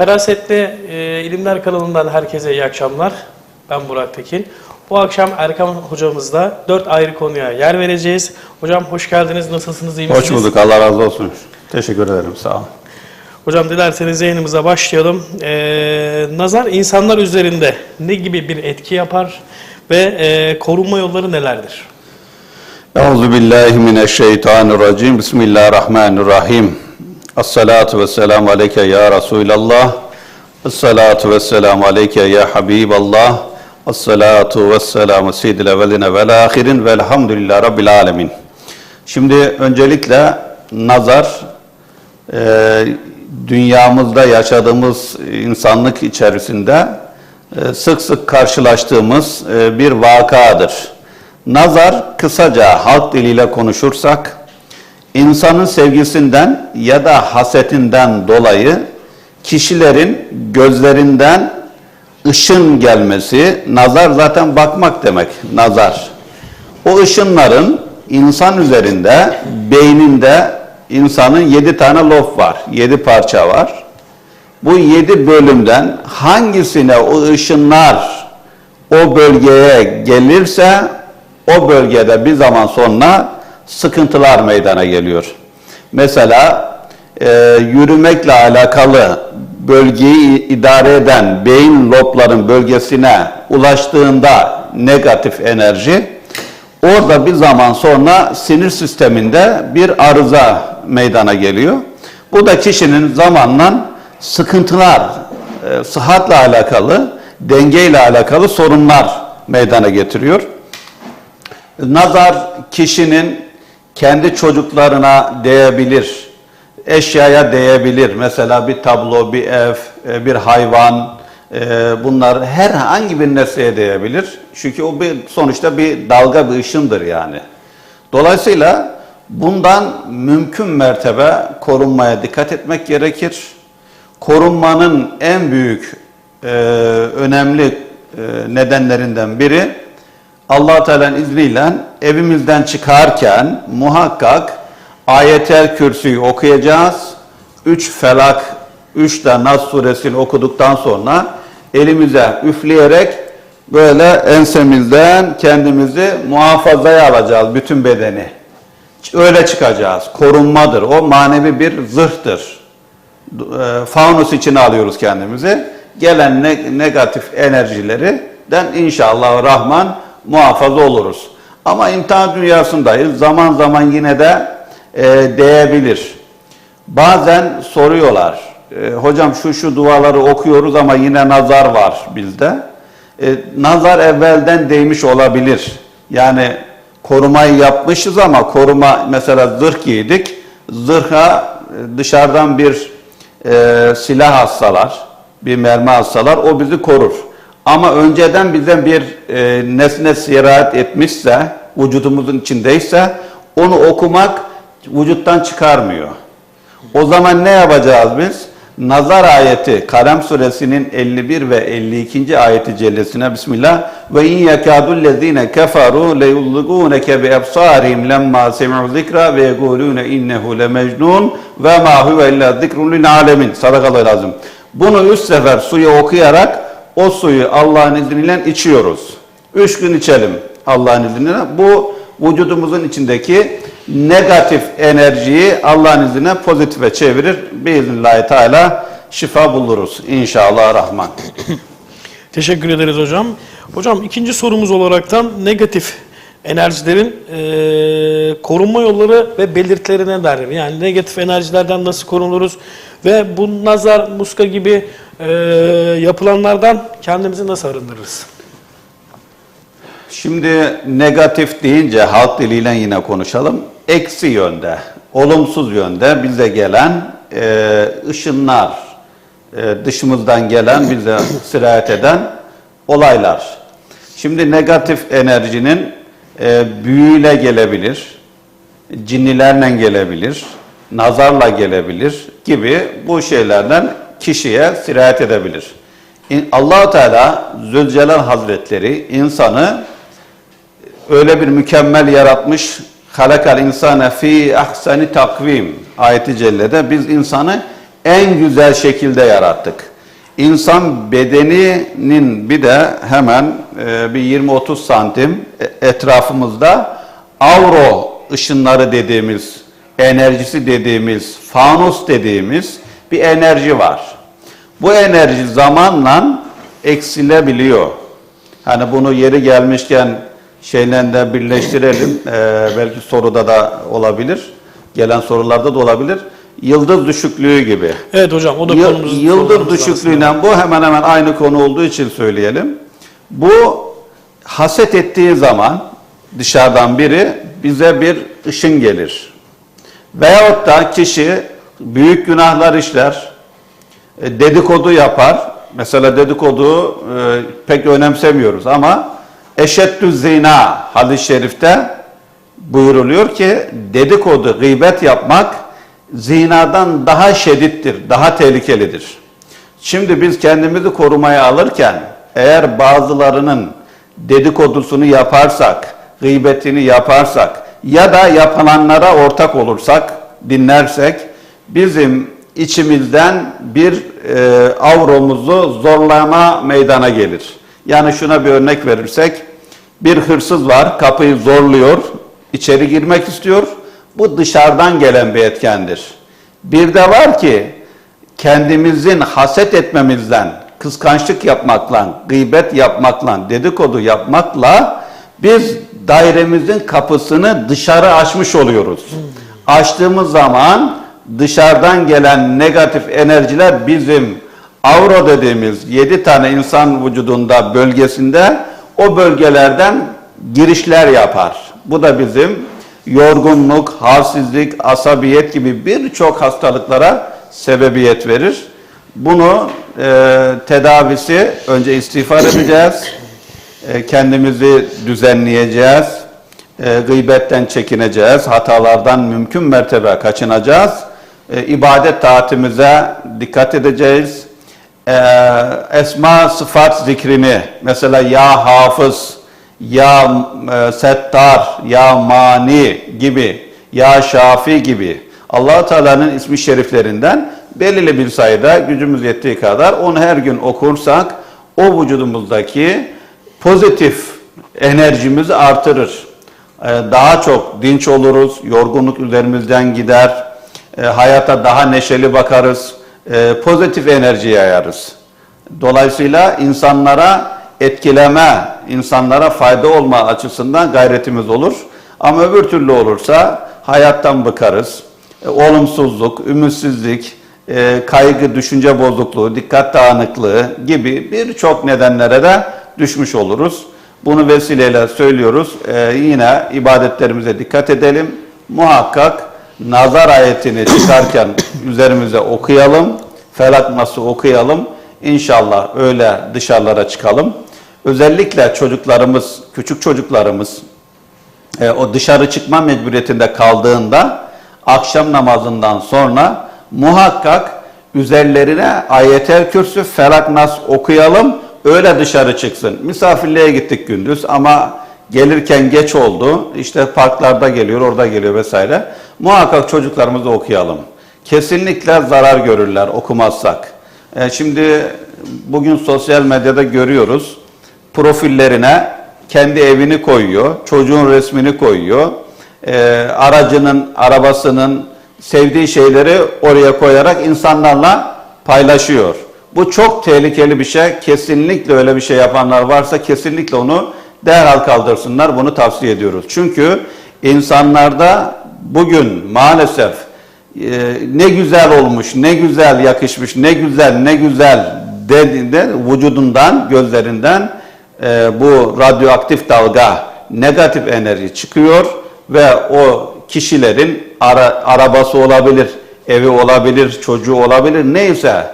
Ferasetli e, İlimler kanalından herkese iyi akşamlar. Ben Burak Tekin. Bu akşam Erkan hocamızla dört ayrı konuya yer vereceğiz. Hocam hoş geldiniz. Nasılsınız? iyi misiniz? Hoş bulduk. Allah razı olsun. Teşekkür ederim. Sağ olun. Hocam dilerseniz yayınımıza başlayalım. Ee, nazar insanlar üzerinde ne gibi bir etki yapar ve e, korunma yolları nelerdir? Euzu billahi mineşşeytanirracim. Bismillahirrahmanirrahim. Esselatu vesselamu aleyke ya Resulallah. Esselatu vesselamu aleyke ya Habiballah. Esselatu vesselamu seyyidil evveline vel ahirin velhamdülillahi rabbil alemin. Şimdi öncelikle nazar e, dünyamızda yaşadığımız insanlık içerisinde e, sık sık karşılaştığımız e, bir vakadır. Nazar kısaca halk diliyle konuşursak insanın sevgisinden ya da hasetinden dolayı kişilerin gözlerinden ışın gelmesi, nazar zaten bakmak demek, nazar. O ışınların insan üzerinde, beyninde insanın yedi tane lof var, yedi parça var. Bu yedi bölümden hangisine o ışınlar o bölgeye gelirse o bölgede bir zaman sonra sıkıntılar meydana geliyor. Mesela e, yürümekle alakalı bölgeyi idare eden beyin lobların bölgesine ulaştığında negatif enerji orada bir zaman sonra sinir sisteminde bir arıza meydana geliyor. Bu da kişinin zamanla sıkıntılar, e, sıhhatle alakalı, dengeyle alakalı sorunlar meydana getiriyor. Nazar kişinin kendi çocuklarına değebilir, eşyaya değebilir. Mesela bir tablo, bir ev, e, bir hayvan, e, bunlar herhangi bir nesneye değebilir. Çünkü o bir sonuçta bir dalga, bir ışındır yani. Dolayısıyla bundan mümkün mertebe korunmaya dikkat etmek gerekir. Korunmanın en büyük, e, önemli nedenlerinden biri allah Teala'nın izniyle evimizden çıkarken muhakkak ayetel kürsüyü okuyacağız. Üç felak, üç de Nas suresini okuduktan sonra elimize üfleyerek böyle ensemizden kendimizi muhafazaya alacağız bütün bedeni. Öyle çıkacağız. Korunmadır. O manevi bir zırhtır. E, Faunus içine alıyoruz kendimizi. Gelen ne- negatif enerjilerden inşallah Rahman muhafaza oluruz. Ama imtihan dünyasındayız. Zaman zaman yine de e, değebilir. Bazen soruyorlar. e, hocam şu şu duaları okuyoruz ama yine nazar var bizde. E, nazar evvelden değmiş olabilir. Yani korumayı yapmışız ama koruma mesela zırh giydik. Zırha e, dışarıdan bir e, silah assalar, bir mermi assalar o bizi korur. Ama önceden bize bir e, nesne sirayet etmişse, vücudumuzun içindeyse onu okumak vücuttan çıkarmıyor. O zaman ne yapacağız biz? Nazar ayeti Kalem suresinin 51 ve 52. ayeti cellesine bismillah ve in yakadul lezine keferu leyulliguneke bi ebsarihim lemma semi'u zikra ve yekulune innehu lemecnun ve ma huve illa zikrun lil alemin. Sadakallahu lazım. Bunu üç sefer suyu okuyarak o suyu Allah'ın izniyle içiyoruz. Üç gün içelim Allah'ın izniyle. Bu vücudumuzun içindeki negatif enerjiyi Allah'ın izniyle pozitife çevirir. Biiznillahü teala şifa buluruz. İnşallah Rahman. Teşekkür ederiz hocam. Hocam ikinci sorumuz olaraktan negatif enerjilerin e, korunma yolları ve belirtileri nelerdir? Yani negatif enerjilerden nasıl korunuruz ve bu nazar, muska gibi e, yapılanlardan kendimizi nasıl arındırırız? Şimdi negatif deyince halk diliyle yine konuşalım. Eksi yönde, olumsuz yönde bize gelen e, ışınlar, e, dışımızdan gelen bize sirayet eden olaylar. Şimdi negatif enerjinin e, büyüyle gelebilir, cinnilerle gelebilir, nazarla gelebilir gibi bu şeylerden kişiye sirayet edebilir. İn- Allah Teala Zülcelal Hazretleri insanı öyle bir mükemmel yaratmış. Halakal insane fi ahsani takvim ayeti cellede biz insanı en güzel şekilde yarattık. İnsan bedeninin bir de hemen e, bir 20-30 santim e- etrafımızda avro ışınları dediğimiz, enerjisi dediğimiz, fanus dediğimiz bir enerji var. Bu enerji zamanla eksilebiliyor. Hani bunu yeri gelmişken şeyle de birleştirelim. Ee, belki soruda da olabilir. Gelen sorularda da olabilir. Yıldız düşüklüğü gibi. Evet hocam o da Yı- konumuz. Yıldız düşüklüğüyle bu hemen hemen aynı konu olduğu için söyleyelim. Bu haset ettiği zaman dışarıdan biri bize bir ışın gelir. Veyahut da kişi büyük günahlar işler, e, dedikodu yapar. Mesela dedikodu e, pek önemsemiyoruz ama eşeddü zina hadis-i şerifte buyuruluyor ki dedikodu, gıybet yapmak zinadan daha şedittir, daha tehlikelidir. Şimdi biz kendimizi korumaya alırken eğer bazılarının dedikodusunu yaparsak, gıybetini yaparsak ya da yapılanlara ortak olursak, dinlersek bizim içimizden bir e, avromuzu zorlama meydana gelir. Yani şuna bir örnek verirsek, bir hırsız var, kapıyı zorluyor, içeri girmek istiyor. Bu dışarıdan gelen bir etkendir. Bir de var ki kendimizin haset etmemizden, kıskançlık yapmakla, gıybet yapmakla, dedikodu yapmakla biz dairemizin kapısını dışarı açmış oluyoruz. Açtığımız zaman dışarıdan gelen negatif enerjiler bizim avro dediğimiz 7 tane insan vücudunda bölgesinde o bölgelerden girişler yapar. Bu da bizim yorgunluk, halsizlik, asabiyet gibi birçok hastalıklara sebebiyet verir. Bunu e, tedavisi önce istiğfar edeceğiz, e, kendimizi düzenleyeceğiz, e, gıybetten çekineceğiz, hatalardan mümkün mertebe kaçınacağız, e, ibadet taatimize dikkat edeceğiz, e, esma sıfat zikrini mesela ya hafız, ya e, settar, ya mani gibi, ya şafi gibi allah Teala'nın ismi şeriflerinden belirli bir sayıda gücümüz yettiği kadar onu her gün okursak o vücudumuzdaki pozitif enerjimizi artırır. E, daha çok dinç oluruz, yorgunluk üzerimizden gider, e, hayata daha neşeli bakarız, e, pozitif enerji yayarız. Dolayısıyla insanlara etkileme, insanlara fayda olma açısından gayretimiz olur. Ama öbür türlü olursa hayattan bıkarız. E, olumsuzluk, ümitsizlik, e, kaygı, düşünce bozukluğu, dikkat dağınıklığı gibi birçok nedenlere de düşmüş oluruz. Bunu vesileyle söylüyoruz. E, yine ibadetlerimize dikkat edelim. Muhakkak nazar ayetini çıkarken üzerimize okuyalım. Felak nasıl okuyalım. İnşallah öyle dışarılara çıkalım. Özellikle çocuklarımız, küçük çocuklarımız e, o dışarı çıkma mecburiyetinde kaldığında akşam namazından sonra muhakkak üzerlerine ayetel kürsü felak nas okuyalım öyle dışarı çıksın. Misafirliğe gittik gündüz ama gelirken geç oldu. İşte parklarda geliyor, orada geliyor vesaire. Muhakkak çocuklarımızı okuyalım. Kesinlikle zarar görürler okumazsak. E, şimdi bugün sosyal medyada görüyoruz. Profillerine kendi evini koyuyor, çocuğun resmini koyuyor. E, aracının, arabasının sevdiği şeyleri oraya koyarak insanlarla paylaşıyor. Bu çok tehlikeli bir şey. Kesinlikle öyle bir şey yapanlar varsa kesinlikle onu derhal kaldırsınlar. Bunu tavsiye ediyoruz. Çünkü insanlarda bugün maalesef e, ne güzel olmuş, ne güzel yakışmış, ne güzel, ne güzel dediğinde vücudundan, gözlerinden e, bu radyoaktif dalga, negatif enerji çıkıyor ve o kişilerin ara, arabası olabilir, evi olabilir, çocuğu olabilir, neyse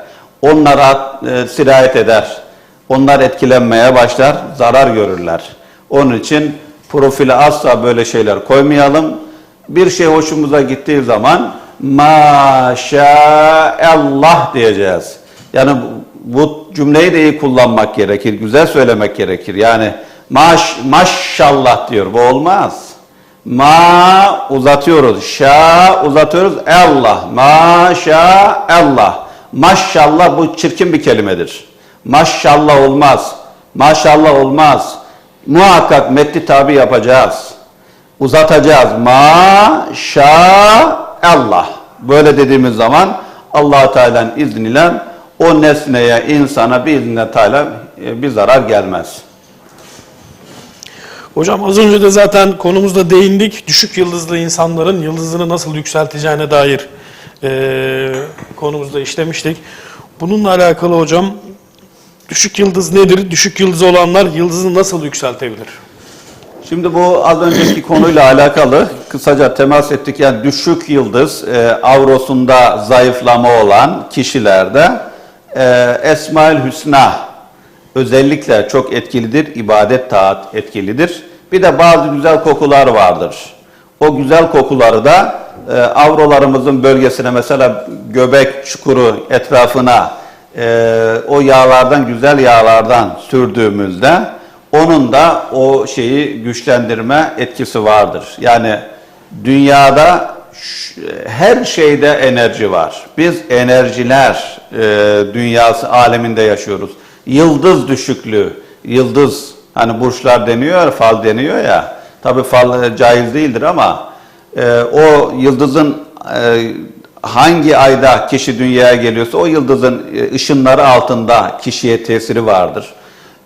onlara e, sirayet eder. Onlar etkilenmeye başlar, zarar görürler. Onun için profile asla böyle şeyler koymayalım. Bir şey hoşumuza gittiği zaman maşallah diyeceğiz. Yani bu, cümleyi de iyi kullanmak gerekir, güzel söylemek gerekir. Yani maş, maşallah diyor, bu olmaz. Ma uzatıyoruz, şa uzatıyoruz, Allah, maşallah. Maşallah bu çirkin bir kelimedir. Maşallah olmaz. Maşallah olmaz. Muhakkak metni tabi yapacağız. Uzatacağız. Maşallah. Böyle dediğimiz zaman allah Teala'nın izniyle o nesneye, insana bir iznine Teala e, bir zarar gelmez. Hocam az önce de zaten konumuzda değindik. Düşük yıldızlı insanların yıldızını nasıl yükselteceğine dair eee konumuzda işlemiştik. Bununla alakalı hocam düşük yıldız nedir? Düşük yıldız olanlar yıldızını nasıl yükseltebilir? Şimdi bu az önceki konuyla alakalı kısaca temas ettik. Yani düşük yıldız e, avrosunda zayıflama olan kişilerde e, Esmaül Hüsna özellikle çok etkilidir. ibadet taat etkilidir. Bir de bazı güzel kokular vardır. O güzel kokuları da e, avrolarımızın bölgesine mesela göbek çukuru etrafına e, o yağlardan güzel yağlardan sürdüğümüzde onun da o şeyi güçlendirme etkisi vardır. Yani dünyada her şeyde enerji var. Biz enerjiler e, dünyası aleminde yaşıyoruz. Yıldız düşüklüğü, yıldız hani burçlar deniyor, fal deniyor ya. Tabi fal e, caiz değildir ama e, o yıldızın e, hangi ayda kişi dünyaya geliyorsa o yıldızın e, ışınları altında kişiye tesiri vardır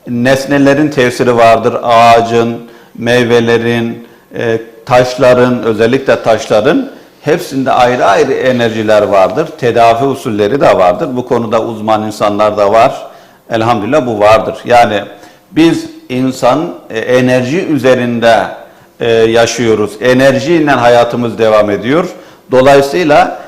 nesnelerin tesiri vardır. Ağacın, meyvelerin, e, taşların, özellikle taşların hepsinde ayrı ayrı enerjiler vardır. Tedavi usulleri de vardır. Bu konuda uzman insanlar da var. Elhamdülillah bu vardır. Yani biz insan e, enerji üzerinde e, yaşıyoruz. Enerjiyle hayatımız devam ediyor. Dolayısıyla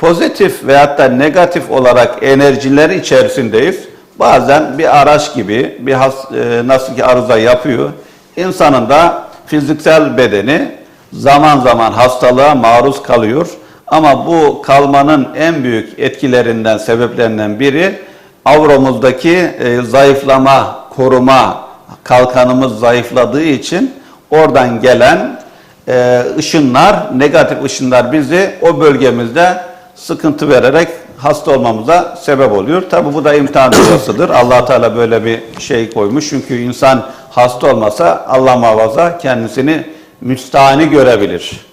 pozitif veyahut da negatif olarak enerjiler içerisindeyiz. Bazen bir araç gibi bir has, e, nasıl ki arıza yapıyor. İnsanın da fiziksel bedeni zaman zaman hastalığa maruz kalıyor. Ama bu kalmanın en büyük etkilerinden, sebeplerinden biri avromuzdaki e, zayıflama, koruma kalkanımız zayıfladığı için oradan gelen e, ışınlar, negatif ışınlar bizi o bölgemizde sıkıntı vererek hasta olmamıza sebep oluyor. Tabi bu da imtihan dünyasıdır. allah Teala böyle bir şey koymuş. Çünkü insan hasta olmasa Allah muhafaza kendisini müstahani görebilir.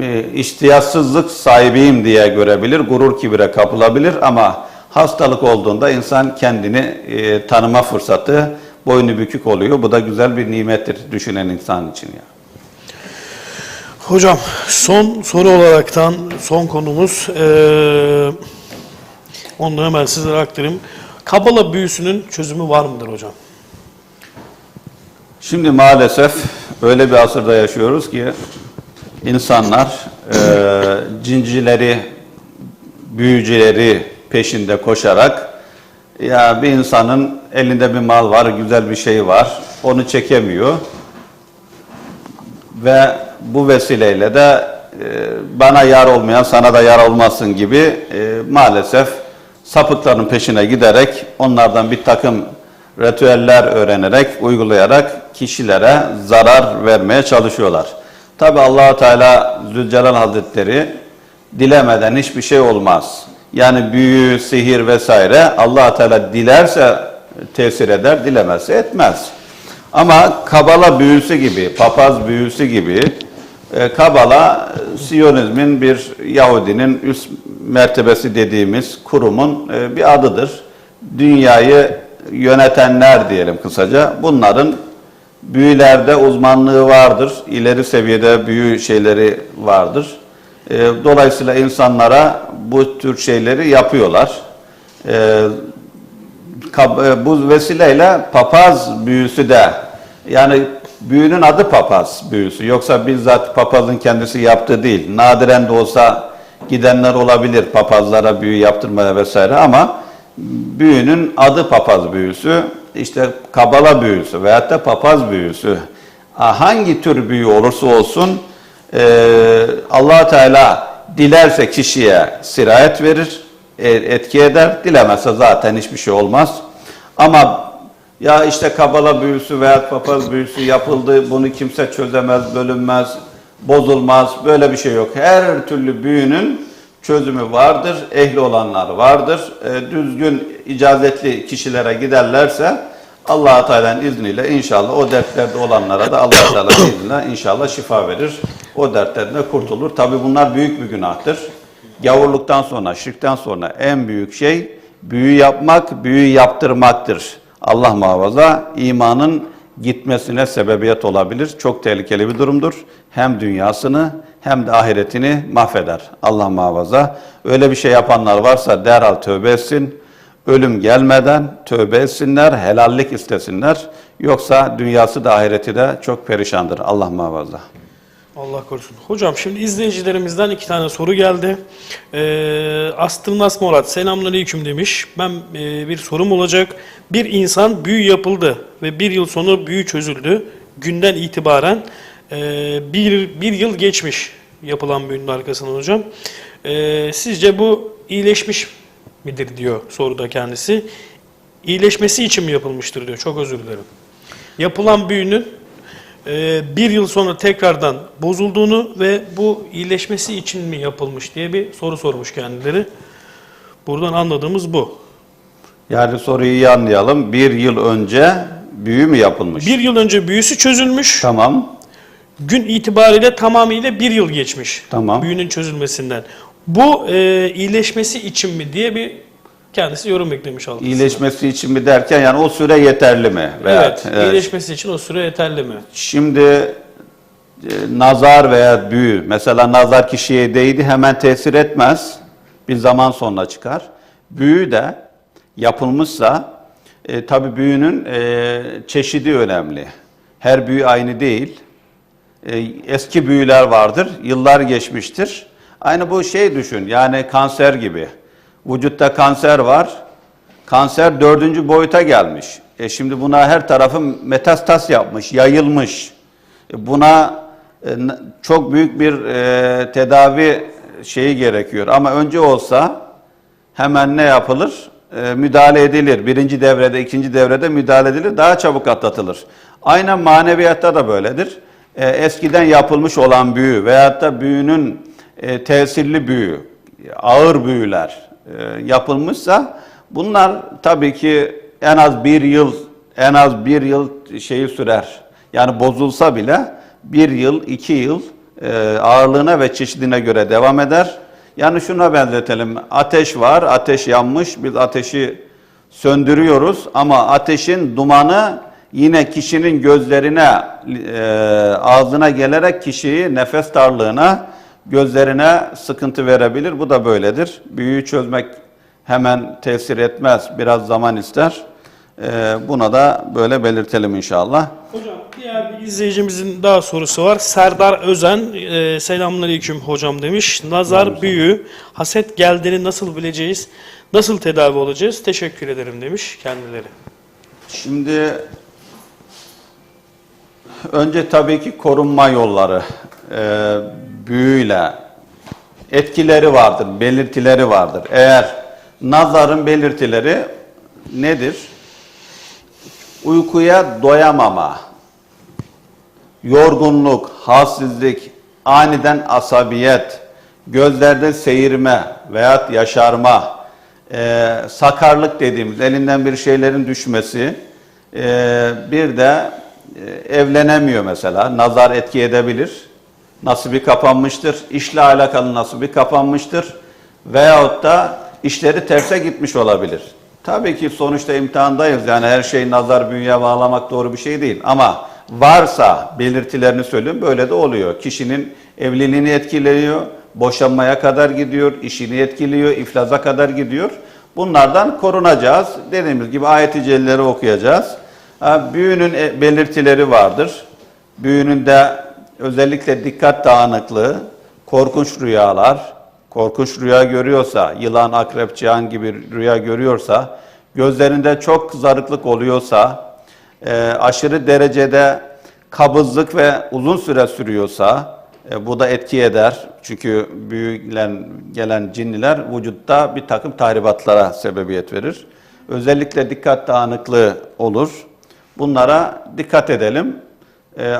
E, İhtiyatsızlık sahibiyim diye görebilir. Gurur kibre kapılabilir ama hastalık olduğunda insan kendini e, tanıma fırsatı boynu bükük oluyor. Bu da güzel bir nimettir düşünen insan için ya. Hocam son soru olaraktan son konumuz eee onu hemen sizlere aktarayım. Kabala büyüsünün çözümü var mıdır hocam? Şimdi maalesef öyle bir asırda yaşıyoruz ki insanlar e, cincileri, büyücüleri peşinde koşarak ya bir insanın elinde bir mal var, güzel bir şey var, onu çekemiyor ve bu vesileyle de e, bana yar olmayan sana da yar olmasın gibi e, maalesef sapıkların peşine giderek onlardan bir takım ritüeller öğrenerek, uygulayarak kişilere zarar vermeye çalışıyorlar. Tabi allah Teala Zülcelal Hazretleri dilemeden hiçbir şey olmaz. Yani büyü, sihir vesaire allah Teala dilerse tesir eder, dilemezse etmez. Ama Kabala büyüsü gibi, papaz büyüsü gibi Kabala e, Siyonizmin bir Yahudinin üst mertebesi dediğimiz kurumun e, bir adıdır. Dünyayı yönetenler diyelim kısaca. Bunların büyülerde uzmanlığı vardır. İleri seviyede büyü şeyleri vardır. E, Dolayısıyla insanlara bu tür şeyleri yapıyorlar. E, bu vesileyle papaz büyüsü de yani büyünün adı papaz büyüsü. Yoksa bizzat papazın kendisi yaptığı değil. Nadiren de olsa gidenler olabilir papazlara büyü yaptırmaya vesaire ama büyünün adı papaz büyüsü. işte kabala büyüsü veyahut da papaz büyüsü. Ha, Hangi tür büyü olursa olsun e, allah Teala dilerse kişiye sirayet verir, e, etki eder. Dilemezse zaten hiçbir şey olmaz. Ama ya işte kabala büyüsü veya papaz büyüsü yapıldı, bunu kimse çözemez, bölünmez, bozulmaz, böyle bir şey yok. Her türlü büyünün çözümü vardır, ehli olanlar vardır. E, düzgün icazetli kişilere giderlerse allah Teala'nın izniyle inşallah o dertlerde olanlara da allah Teala'nın izniyle inşallah şifa verir. O dertlerden kurtulur. Tabi bunlar büyük bir günahtır. Gavurluktan sonra, şirkten sonra en büyük şey büyü yapmak, büyü yaptırmaktır. Allah muhafaza imanın gitmesine sebebiyet olabilir. Çok tehlikeli bir durumdur. Hem dünyasını hem de ahiretini mahveder. Allah muhafaza. Öyle bir şey yapanlar varsa derhal tövbe etsin. Ölüm gelmeden tövbe etsinler, helallik istesinler. Yoksa dünyası da ahireti de çok perişandır. Allah muhafaza. Allah korusun. Hocam şimdi izleyicilerimizden iki tane soru geldi. Ee, Astırnas Murat selamünaleyküm demiş. Ben e, bir sorum olacak. Bir insan büyü yapıldı ve bir yıl sonra büyü çözüldü. Günden itibaren e, bir, bir yıl geçmiş yapılan büyünün arkasından hocam. E, sizce bu iyileşmiş midir diyor soruda kendisi. İyileşmesi için mi yapılmıştır diyor. Çok özür dilerim. Yapılan büyünün bir yıl sonra tekrardan bozulduğunu ve bu iyileşmesi için mi yapılmış diye bir soru sormuş kendileri. Buradan anladığımız bu. Yani soruyu iyi anlayalım. Bir yıl önce büyü mü yapılmış? Bir yıl önce büyüsü çözülmüş. Tamam. Gün itibariyle tamamıyla bir yıl geçmiş. Tamam. Büyünün çözülmesinden. Bu e, iyileşmesi için mi diye bir kendisi yorum eklemiş altına. İyileşmesi için mi derken yani o süre yeterli mi? Evet, Veya- iyileşmesi için o süre yeterli mi? Şimdi e, nazar veya büyü, mesela nazar kişiye değdi hemen tesir etmez. Bir zaman sonra çıkar. Büyü de yapılmışsa e, tabi büyünün e, çeşidi önemli. Her büyü aynı değil. E, eski büyüler vardır, yıllar geçmiştir. Aynı bu şey düşün, yani kanser gibi. Vücutta kanser var, kanser dördüncü boyuta gelmiş. E şimdi buna her tarafı metastas yapmış, yayılmış. E buna e, çok büyük bir e, tedavi şeyi gerekiyor. Ama önce olsa hemen ne yapılır? Müdahale edilir. Birinci devrede, ikinci devrede müdahale edilir. Daha çabuk atlatılır. Aynen maneviyatta da böyledir. Eskiden yapılmış olan büyü veyahut da büyünün e, tesirli büyü, ağır büyüler yapılmışsa bunlar tabii ki en az bir yıl, en az bir yıl şeyi sürer. Yani bozulsa bile bir yıl, iki yıl e, ağırlığına ve çeşidine göre devam eder. Yani şuna benzetelim. Ateş var, ateş yanmış. Biz ateşi söndürüyoruz ama ateşin dumanı yine kişinin gözlerine, e, ağzına gelerek kişiyi nefes darlığına, gözlerine sıkıntı verebilir. Bu da böyledir. Büyüyü çözmek hemen tesir etmez. Biraz zaman ister. E, buna da böyle belirtelim inşallah. Hocam diğer bir izleyicimizin daha sorusu var. Serdar Özen, e, selamünaleyküm hocam demiş. Nazar, büyü, haset geldiğini nasıl bileceğiz? Nasıl tedavi olacağız? Teşekkür ederim demiş kendileri. Şimdi önce tabii ki korunma yolları e, büyüyle etkileri vardır, belirtileri vardır. Eğer nazarın belirtileri nedir? Uykuya doyamama, yorgunluk, halsizlik, aniden asabiyet, gözlerde seyirme veyahut yaşarma, e, sakarlık dediğimiz elinden bir şeylerin düşmesi, e, bir de e, evlenemiyor mesela, nazar etki edebilir. Nasibi kapanmıştır, işle alakalı nasibi kapanmıştır veyahut da işleri terse gitmiş olabilir. Tabii ki sonuçta imtihandayız yani her şeyi nazar bünyeye bağlamak doğru bir şey değil ama varsa belirtilerini söyleyeyim böyle de oluyor. Kişinin evliliğini etkiliyor, boşanmaya kadar gidiyor, işini etkiliyor, iflaza kadar gidiyor. Bunlardan korunacağız. Dediğimiz gibi ayet-i celleleri okuyacağız. Büyünün e, belirtileri vardır. Büyünün de özellikle dikkat dağınıklığı, korkunç rüyalar, korkunç rüya görüyorsa, yılan, akrep, cihan gibi rüya görüyorsa, gözlerinde çok kızarıklık oluyorsa, e, aşırı derecede kabızlık ve uzun süre sürüyorsa, e, bu da etki eder. Çünkü büyülen gelen cinniler vücutta bir takım tahribatlara sebebiyet verir. Özellikle dikkat dağınıklığı olur. Bunlara dikkat edelim. E,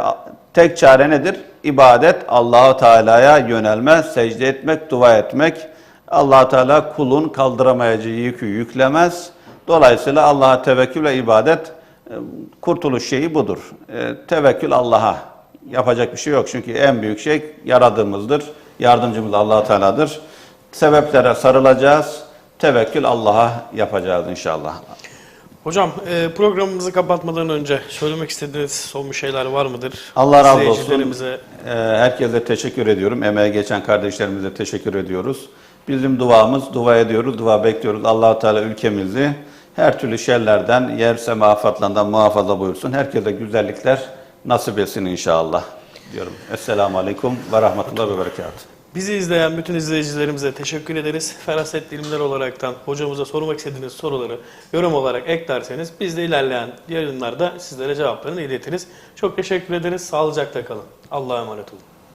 tek çare nedir? İbadet, Allahu Teala'ya yönelme, secde etmek, dua etmek. allah Teala kulun kaldıramayacağı yükü yüklemez. Dolayısıyla Allah'a tevekkül ve ibadet e, kurtuluş şeyi budur. E, Tevekkül Allah'a. Yapacak bir şey yok. Çünkü en büyük şey yaradığımızdır. Yardımcımız allah Teala'dır. Sebeplere sarılacağız. Tevekkül Allah'a yapacağız inşallah. Hocam e, programımızı kapatmadan önce söylemek istediğiniz son bir şeyler var mıdır? Allah razı olsun. Ee, Herkese teşekkür ediyorum. Emeğe geçen kardeşlerimize teşekkür ediyoruz. Bizim duamız, dua ediyoruz, dua bekliyoruz. allah Teala ülkemizi her türlü şerlerden, yer sema afatlarından muhafaza buyursun. Herkese güzellikler nasip etsin inşallah diyorum. Esselamu Aleyküm ve Rahmetullah ve Berekatuhu. Bizi izleyen bütün izleyicilerimize teşekkür ederiz. Feraset ilimler olaraktan hocamıza sormak istediğiniz soruları yorum olarak eklerseniz biz de ilerleyen yayınlarda sizlere cevaplarını iletiriz. Çok teşekkür ederiz. Sağlıcakla kalın. Allah'a emanet olun.